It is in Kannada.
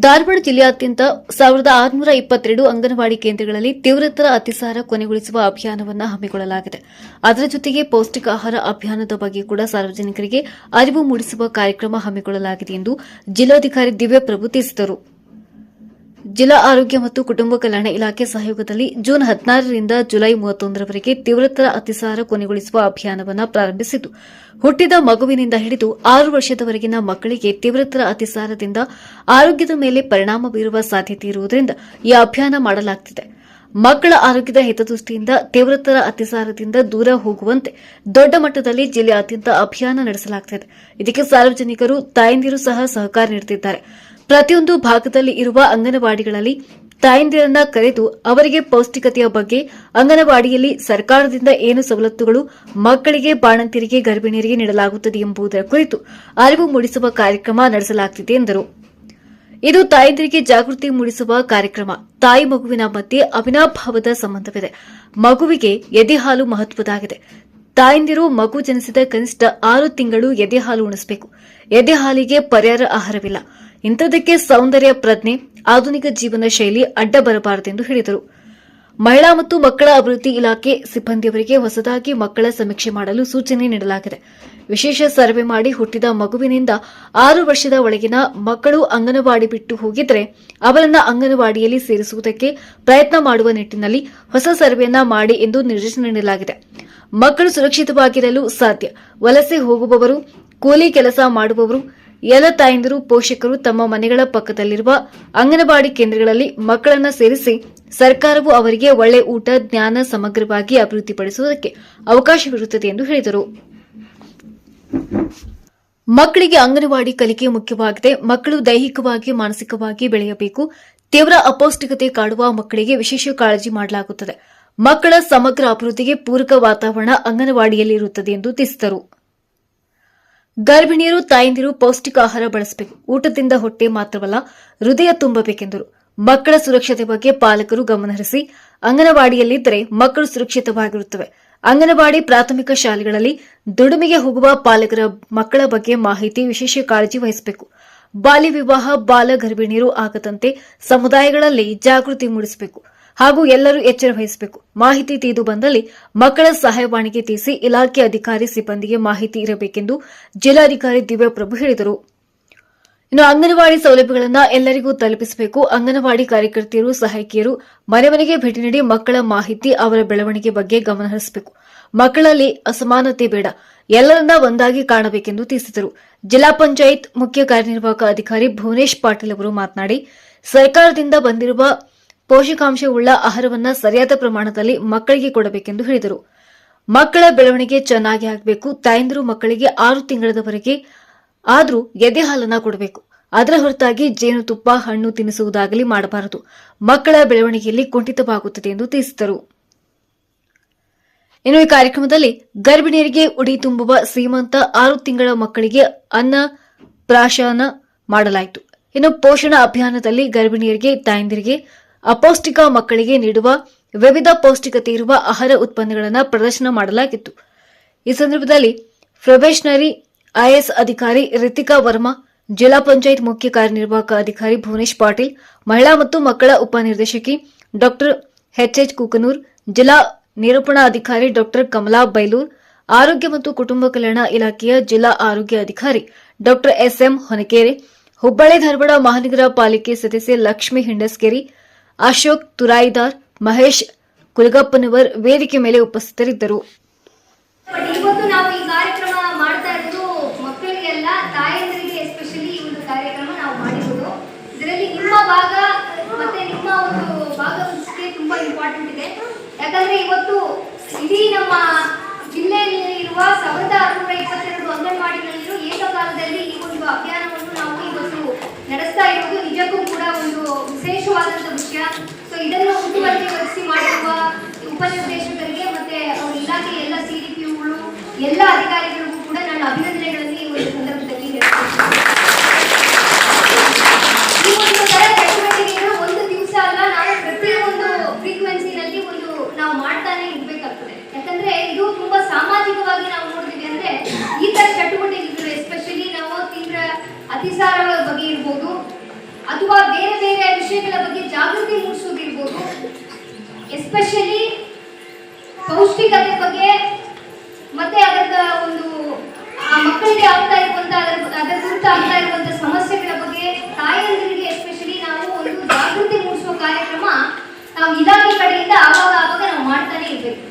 ಧಾರವಾಡ ಜಿಲ್ಲೆಯಾದ್ಯಂತ ಸಾವಿರದ ಆರುನೂರ ಇಪ್ಪತ್ತೆರಡು ಅಂಗನವಾಡಿ ಕೇಂದ್ರಗಳಲ್ಲಿ ತೀವ್ರತರ ಅತಿಸಾರ ಕೊನೆಗೊಳಿಸುವ ಅಭಿಯಾನವನ್ನು ಹಮ್ಮಿಕೊಳ್ಳಲಾಗಿದೆ. ಅದರ ಜೊತೆಗೆ ಪೌಷ್ಟಿಕ ಆಹಾರ ಅಭಿಯಾನದ ಬಗ್ಗೆ ಕೂಡ ಸಾರ್ವಜನಿಕರಿಗೆ ಅರಿವು ಮೂಡಿಸುವ ಕಾರ್ಯಕ್ರಮ ಹಮ್ಮಿಕೊಳ್ಳಲಾಗಿದೆ ಎಂದು ಜಿಲ್ಲಾಧಿಕಾರಿ ದಿವ್ಯಪ್ರಭು ತಿಳಿಸಿದರು. ಜಿಲ್ಲಾ ಆರೋಗ್ಯ ಮತ್ತು ಕುಟುಂಬ ಕಲ್ಯಾಣ ಇಲಾಖೆ ಸಹಯೋಗದಲ್ಲಿ ಜೂನ್ ಹದಿನಾರರಿಂದ ಜುಲೈ ಮೂವತ್ತೊಂದರವರೆಗೆ ತೀವ್ರತರ ಅತಿಸಾರ ಕೊನೆಗೊಳಿಸುವ ಅಭಿಯಾನವನ್ನು ಪ್ರಾರಂಭಿಸಿತು ಹುಟ್ಟಿದ ಮಗುವಿನಿಂದ ಹಿಡಿದು ಆರು ವರ್ಷದವರೆಗಿನ ಮಕ್ಕಳಿಗೆ ತೀವ್ರತರ ಅತಿಸಾರದಿಂದ ಆರೋಗ್ಯದ ಮೇಲೆ ಪರಿಣಾಮ ಬೀರುವ ಸಾಧ್ಯತೆ ಇರುವುದರಿಂದ ಈ ಅಭಿಯಾನ ಮಾಡಲಾಗುತ್ತಿದೆ ಮಕ್ಕಳ ಆರೋಗ್ಯದ ಹಿತದೃಷ್ಟಿಯಿಂದ ತೀವ್ರತರ ಅತಿಸಾರದಿಂದ ದೂರ ಹೋಗುವಂತೆ ದೊಡ್ಡ ಮಟ್ಟದಲ್ಲಿ ಜಿಲ್ಲೆಯಾದ್ಯಂತ ಅಭಿಯಾನ ನಡೆಸಲಾಗುತ್ತಿದೆ ಇದಕ್ಕೆ ಸಾರ್ವಜನಿಕರು, ತಾಯಂದಿರು ಸಹ ಸಹಕಾರ ನೀಡುತ್ತಿದ್ದಾರೆ. ಪ್ರತಿಯೊಂದು ಭಾಗದಲ್ಲಿ ಇರುವ ಅಂಗನವಾಡಿಗಳಲ್ಲಿ ತಾಯಂದಿರನ್ನ ಕರೆದು ಅವರಿಗೆ ಪೌಷ್ಟಿಕತೆಯ ಬಗ್ಗೆ ಅಂಗನವಾಡಿಯಲ್ಲಿ ಸರ್ಕಾರದಿಂದ ಏನು ಸವಲತ್ತುಗಳು ಮಕ್ಕಳಿಗೆ ಬಾಣಂತಿರಿಗೆ, ಗರ್ಭಿಣಿಯರಿಗೆ ನೀಡಲಾಗುತ್ತದೆ ಎಂಬುದರ ಕುರಿತು ಅರಿವು ಮೂಡಿಸುವ ಕಾರ್ಯಕ್ರಮ ನಡೆಸಲಾಗುತ್ತಿದೆ ಎಂದರು. ಇದು ತಾಯಂದಿರಿಗೆ ಜಾಗೃತಿ ಮೂಡಿಸುವ ಕಾರ್ಯಕ್ರಮ. ತಾಯಿ ಮಗುವಿನ ಮಧ್ಯೆ ಅವಿನಾಭಾವದ ಸಂಬಂಧವಿದೆ. ಮಗುವಿಗೆ ಎದೆಹಾಲು ಮಹತ್ವದಾಗಿದೆ ತಾಯಂದಿರು ಮಗು ಜನಿಸಿದ ಕನಿಷ್ಠ ಆರು ತಿಂಗಳು ಎದೆಹಾಲು ಉಣಿಸಬೇಕು. ಎದೆಹಾಲಿಗೆ ಪರ್ಯಾಯ ಆಹಾರವಿಲ್ಲ. ಇಂಥದಕ್ಕೆ ಸೌಂದರ್ಯ, ಪ್ರಜ್ಞೆ, ಆಧುನಿಕ ಜೀವನ ಶೈಲಿ ಅಡ್ಡ ಬರಬಾರದೆಂದು ಹೇಳಿದರು. ಮಹಿಳಾ ಮತ್ತು ಮಕ್ಕಳ ಅಭಿವೃದ್ಧಿ ಇಲಾಖೆ ಸಿಬ್ಬಂದಿಯವರಿಗೆ ಹೊಸದಾಗಿ ಮಕ್ಕಳ ಸಮೀಕ್ಷೆ ಮಾಡಲು ಸೂಚನೆ ನೀಡಲಾಗಿದೆ. ವಿಶೇಷ ಸರ್ವೆ ಮಾಡಿ ಹುಟ್ಟಿದ ಮಗುವಿನಿಂದ ಆರು ವರ್ಷದ ಒಳಗಿನ ಮಕ್ಕಳು ಅಂಗನವಾಡಿ ಬಿಟ್ಟು ಹೋಗಿದ್ರೆ ಅವರನ್ನ ಅಂಗನವಾಡಿಯಲ್ಲಿ ಸೇರಿಸುವುದಕ್ಕೆ ಪ್ರಯತ್ನ ಮಾಡುವ ನಿಟ್ಟಿನಲ್ಲಿ ಹೊಸ ಸರ್ವೆಯನ್ನ ಮಾಡಿ ಎಂದು ನಿರ್ದೇಶನ ನೀಡಲಾಗಿದೆ. ಮಕ್ಕಳು ಸುರಕ್ಷಿತವಾಗಿರಲು ಸಾಧ್ಯ. ವಲಸೆ ಹೋಗುವವರು, ಕೂಲಿ ಕೆಲಸ ಮಾಡುವವರು ಎಲ್ಲ ತಾಯಂದಿರು, ಪೋಷಕರು ತಮ್ಮ ಮನೆಗಳ ಪಕ್ಕದಲ್ಲಿರುವ ಅಂಗನವಾಡಿ ಕೇಂದ್ರಗಳಲ್ಲಿ ಮಕ್ಕಳನ್ನ ಸೇರಿಸಿ ಸರ್ಕಾರವು ಅವರಿಗೆ ಒಳ್ಳೆ ಊಟ, ಜ್ಞಾನ ಸಮಗ್ರವಾಗಿ ಅಭಿವೃದ್ಧಿಪಡಿಸುವುದಕ್ಕೆ ಅವಕಾಶವಿರುತ್ತದೆ ಎಂದು ಹೇಳಿದರು. ಮಕ್ಕಳಿಗೆ ಅಂಗನವಾಡಿ ಕಲಿಕೆ ಮುಖ್ಯವಾಗಿದೆ. ಮಕ್ಕಳು ದೈಹಿಕವಾಗಿ, ಮಾನಸಿಕವಾಗಿ ಬೆಳೆಯಬೇಕು. ತೀವ್ರ ಅಪೌಷ್ಟಿಕತೆ ಕಾಡುವ ಮಕ್ಕಳಿಗೆ ವಿಶೇಷ ಕಾಳಜಿ ಮಾಡಲಾಗುತ್ತದೆ. ಮಕ್ಕಳ ಸಮಗ್ರ ಅಭಿವೃದ್ಧಿಗೆ ಪೂರಕ ವಾತಾವರಣ ಅಂಗನವಾಡಿಯಲ್ಲಿ ಇರುತ್ತದೆ ಎಂದು ತಿಳಿಸಿದರು. ಗರ್ಭಿಣಿಯರು, ತಾಯಂದಿರು ಪೌಷ್ಟಿಕ ಆಹಾರ ಬಳಸಬೇಕು. ಊಟದಿಂದ ಹೊಟ್ಟೆ ಮಾತ್ರವಲ್ಲ, ಹೃದಯ ತುಂಬಬೇಕೆಂದರು. ಮಕ್ಕಳ ಸುರಕ್ಷತೆ ಬಗ್ಗೆ ಪಾಲಕರು ಗಮನಹರಿಸಿ ಅಂಗನವಾಡಿಯಲ್ಲಿದ್ದರೆ ಮಕ್ಕಳು ಸುರಕ್ಷಿತವಾಗಿರುತ್ತವೆ. ಅಂಗನವಾಡಿ ಪ್ರಾಥಮಿಕ ಶಾಲೆಗಳಲ್ಲಿ ದುಡಿಮೆಗೆ ಹೋಗುವ ಪಾಲಕರ ಮಕ್ಕಳ ಬಗ್ಗೆ ಮಾಹಿತಿ, ವಿಶೇಷ ಕಾಳಜಿ ವಹಿಸಬೇಕು. ಬಾಲ್ಯ ವಿವಾಹ, ಬಾಲ ಗರ್ಭಿಣಿಯರು ಆಗದಂತೆ ಸಮುದಾಯಗಳಲ್ಲಿ ಜಾಗೃತಿ ಮೂಡಿಸಬೇಕು. ಹಾಗೂ ಎಲ್ಲರೂ ಎಚ್ಚರ ವಹಿಸಬೇಕು. ಮಾಹಿತಿ ತೀದು ಬಂದಲ್ಲಿ ಮಕ್ಕಳ ಸಹಾಯವಾಣಿಗೆ ತಿಳಿಸಿ ಇಲಾಖೆ ಅಧಿಕಾರಿ ಸಿಬ್ಬಂದಿಗೆ ಮಾಹಿತಿ ಇರಬೇಕೆಂದು ಜಿಲ್ಲಾಧಿಕಾರಿ ದಿವ್ಯಪ್ರಭು ಹೇಳಿದರು. ಇನ್ನು ಅಂಗನವಾಡಿ ಸೌಲಭ್ಯಗಳನ್ನು ಎಲ್ಲರಿಗೂ ತಲುಪಿಸಬೇಕು. ಅಂಗನವಾಡಿ ಕಾರ್ಯಕರ್ತೆಯರು, ಸಹಾಯಕಿಯರು ಮನೆ ಮನೆಗೆ ಭೇಟಿ ನೀಡಿ ಮಕ್ಕಳ ಮಾಹಿತಿ ಅವರ ಬೆಳವಣಿಗೆ ಬಗ್ಗೆ ಗಮನಹರಿಸಬೇಕು ಮಕ್ಕಳಲ್ಲಿ ಅಸಮಾನತೆ ಬೇಡ. ಎಲ್ಲರನ್ನ ಒಂದಾಗಿ ಕಾಣಬೇಕೆಂದು ತಿಳಿಸಿದರು. ಜಿಲ್ಲಾ ಪಂಚಾಯತ್ ಮುಖ್ಯ ಕಾರ್ಯನಿರ್ವಾಹಕ ಅಧಿಕಾರಿ ಭುವನೇಶ್ ಪಾಟೀಲ್ ಅವರು ಮಾತನಾಡಿ, ಸರ್ಕಾರದಿಂದ ಬಂದಿರುವ ಪೋಷಕಾಂಶವುಳ್ಳ ಆಹಾರವನ್ನ ಸರಿಯಾದ ಪ್ರಮಾಣದಲ್ಲಿ ಮಕ್ಕಳಿಗೆ ಕೊಡಬೇಕೆಂದು ಹೇಳಿದರು. ಮಕ್ಕಳ ಬೆಳವಣಿಗೆ ಚೆನ್ನಾಗಿ ಆಗಬೇಕು. ತಾಯಂದಿರು ಮಕ್ಕಳಿಗೆ ಆರು ತಿಂಗಳದವರೆಗೆ ಆದರೂ ಎದೆ ಹಾಲನ್ನ ಕೊಡಬೇಕು. ಅದರ ಹೊರತಾಗಿ ಜೇನುತುಪ್ಪ ಹಣ್ಣು ತಿನ್ನಿಸುವುದಾಗಲಿ ಮಾಡಬಾರದು. ಮಕ್ಕಳ ಬೆಳವಣಿಗೆಯಲ್ಲಿ ಕುಂಠಿತವಾಗುತ್ತದೆ ಎಂದು ತಿಳಿಸಿದರು. ಇನ್ನು ಈ ಕಾರ್ಯಕ್ರಮದಲ್ಲಿ ಗರ್ಭಿಣಿಯರಿಗೆ ಉಡಿ ತುಂಬುವ ಸೀಮಂತ ಆರು ತಿಂಗಳ ಮಕ್ಕಳಿಗೆ ಅನ್ನ ಪ್ರಾಶನ ಮಾಡಲಾಯಿತು. ಇನ್ನು ಪೋಷಣ ಅಭಿಯಾನದಲ್ಲಿ ಗರ್ಭಿಣಿಯರಿಗೆ, ತಾಯಂದಿರಿಗೆ ಅಪೌಷ್ಟಿಕ ಮಕ್ಕಳಿಗೆ ನೀಡುವ ವಿವಿಧ ಪೌಷ್ಟಿಕತೆ ಇರುವ ಆಹಾರ ಉತ್ಪನ್ನಗಳನ್ನು ಪ್ರದರ್ಶನ ಮಾಡಲಾಗಿತ್ತು. ಈ ಸಂದರ್ಭದಲ್ಲಿ ಪ್ರೊಬೇಷನರಿ ಐಎಸ್ ಅಧಿಕಾರಿ ರಿತಿಕಾ ವರ್ಮಾ, ಜಿಲ್ಲಾ ಪಂಚಾಯತ್ ಮುಖ್ಯ ಕಾರ್ಯನಿರ್ವಾಹಕ ಅಧಿಕಾರಿ ಭುವನೇಶ್ ಪಾಟೀಲ್, ಮಹಿಳಾ ಮತ್ತು ಮಕ್ಕಳ ಉಪನಿರ್ದೇಶಕಿ ಡಾಕ್ಟರ್ ಎಚ್ಎಚ್ ಕುಕನೂರ್, ಜಿಲ್ಲಾ ನಿರೂಪಣಾ ಅಧಿಕಾರಿ ಡಾಕ್ಟರ್ ಕಮಲಾ ಬೈಲೂರ್, ಆರೋಗ್ಯ ಮತ್ತು ಕುಟುಂಬ ಕಲ್ಯಾಣ ಇಲಾಖೆಯ ಜಿಲ್ಲಾ ಆರೋಗ್ಯ ಅಧಿಕಾರಿ doctor S M Honakere, Hubballi Dharwad ಮಹಾನಗರ ಪಾಲಿಕೆ ಸದಸ್ಯೆ ಲಕ್ಷ್ಮೀ ಹಿಂಡಸ್ಕೇರಿ ಅಶೋಕ್ ತುರಾಯಿದಾರ್, ಮಹೇಶ್ ಕುಲಗಪ್ಪನವರ್ ವೇದಿಕೆ ಮೇಲೆ ಉಪಸ್ಥಿತರಿದ್ದರು. ಯಾಕಂದ್ರೆ ಇವತ್ತು ಇಡೀ ನಮ್ಮ ಜಿಲ್ಲೆಯಲ್ಲಿ ಇರುವ ಸಾವಿರದ ಆರುನೂರ ಇಪ್ಪತ್ತೆರಡು ಈ ಒಂದು ಅಭಿಯಾನವನ್ನು ನಾವು ಇವತ್ತು ನಡೆಸ್ತಾ ಇರೋದು. ನಿಜಕ್ಕೂ ಕೂಡ ಒಂದು ವಿಷಯ ಸೊ ಇದನ್ನು ಮುತುವರ್ಜಿ ವಹಿಸಿ ಮಾಡಿರುವ ಉಪನಿರ್ದೇಶಕರಿಗೆ ಮತ್ತೆ ಅವ್ರ ಇಲಾಖೆ ಎಲ್ಲ ಸಿ ಡಿ ಪಿಗಳು ಎಲ್ಲ ಅಧಿಕಾರಿಗಳಿಗೂ ಕೂಡ ನಾನು ಅಭಿನಂದನೆಗಳಲ್ಲಿ ಈ ಒಂದು ಸಂದರ್ಭದಲ್ಲಿ ಹೇಳ್ತೀನಿ. ಈ ಒಂದು ತರ ಚಟುವಟಿಕೆಗಳು ಒಂದು ದಿವಸ ಅಲ್ಲ ನಾವು ಪ್ರತಿಯೊಂದು ಫ್ರೀಕ್ವೆನ್ಸಿನಲ್ಲಿ ಒಂದು ನಾವು ಮಾಡ್ತಾನೆ ಇರ್ಬೇಕಾಗ್ತದೆ ಯಾಕಂದ್ರೆ ಇದು ತುಂಬಾ ಸಾಮಾಜಿಕವಾಗಿ ನಾವು ನೋಡ್ತೀವಿ ಅಂದ್ರೆ ಈ ತರ ಚಟುವಟಿಕೆಗಳು ಎಸ್ಪೆಷಲಿ ನಾವು ತೀವ್ರ ಅತಿಸಾರಗಳ ಬಗ್ಗೆ ಇರ್ಬೋದು ವಿಷಯಗಳ ಬಗ್ಗೆ ಜಾಗೃತಿ ಮೂಡಿಸೋದಿರ್ಬೋದು ಎಸ್ಪೆಷಲಿ ಪೌಷ್ಟಿಕತೆ ಬಗ್ಗೆ ಮತ್ತೆ ಅದರ ಒಂದು, ಆ ಮಕ್ಕಳಿಗೆ ಆಗ್ತಾ ಇರುವಂತ, ಅದರ ಅದರ ಕುರಿತು ಆಗ್ತಾ ಇರುವಂತ ಸಮಸ್ಯೆಗಳ ಬಗ್ಗೆ ತಾಯಂದಿರಿಗೆ ಎಸ್ಪೆಷಲಿ ನಾವು ಒಂದು ಜಾಗೃತಿ ಮೂಡಿಸುವ ಕಾರ್ಯಕ್ರಮ ನಾವು ಇಲಾಖೆ ಕಡೆಯಿಂದ ಆವಾಗ ಆವಾಗ ನಾವು ಮಾಡ್ತಾನೆ ಇರ್ಬೇಕು.